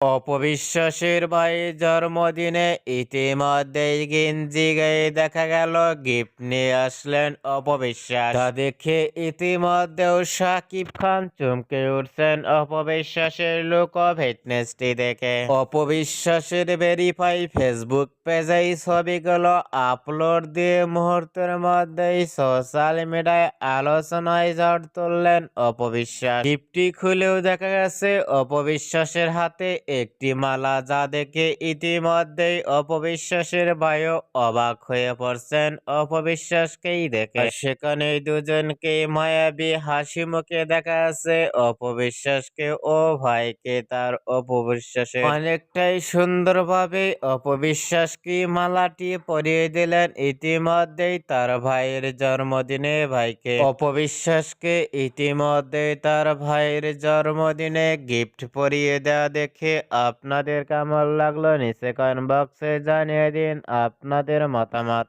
অপবিশ্বাসের ভাই জন্মদিনে ইতিমধ্যেই গেঞ্জি গায়ে দেখা গেল, গিফট নিয়ে আসলেন অপবিশ্বাস। তা দেখে ইতিমধ্যেও সাকিব খান চমকে উঠছেন অপবিশ্বাসের লোক ফিটনেসটি দেখে। অপবিশ্বাসের ভেরিফাই ফেসবুক পেজে এই ছবিগুলো আপলোড দিয়ে মুহূর্তের মধ্যেই সোশ্যাল মিডিয়ায় আলোচনায় ঝড় তুললেন অপবিশ্বাস। গিফটটি খুলেও দেখা গেছে, অপবিশ্বাসের হাতে একটি মালা যা দেখে ইতিমধ্যেই অপবিশ্বাসের ভাইও অবাক হয়ে পড়ছেন। অপবিশ্বাসকেই দেখে সেখানে দুজনকে মায়াবী হাসি মুখে দেখা যাচ্ছে অপবিশ্বাসকে ও ভাইকে তার অপবিশ্বাসে। অনেকটাই সুন্দরভাবে অপবিশ্বাসকে মালাটি পরিয়ে দিলেন ইতিমধ্যেই তার ভাইয়ের জন্মদিনে। ভাইকে অপবিশ্বাসকে ইতিমধ্যেই তার ভাইয়ের জন্মদিনে গিফট পরিয়ে দেওয়া দেখে আপনাদের কেমন লাগল? নিচে কমেন্ট বক্সে জানিয়ে দিন আপনাদের মতামত।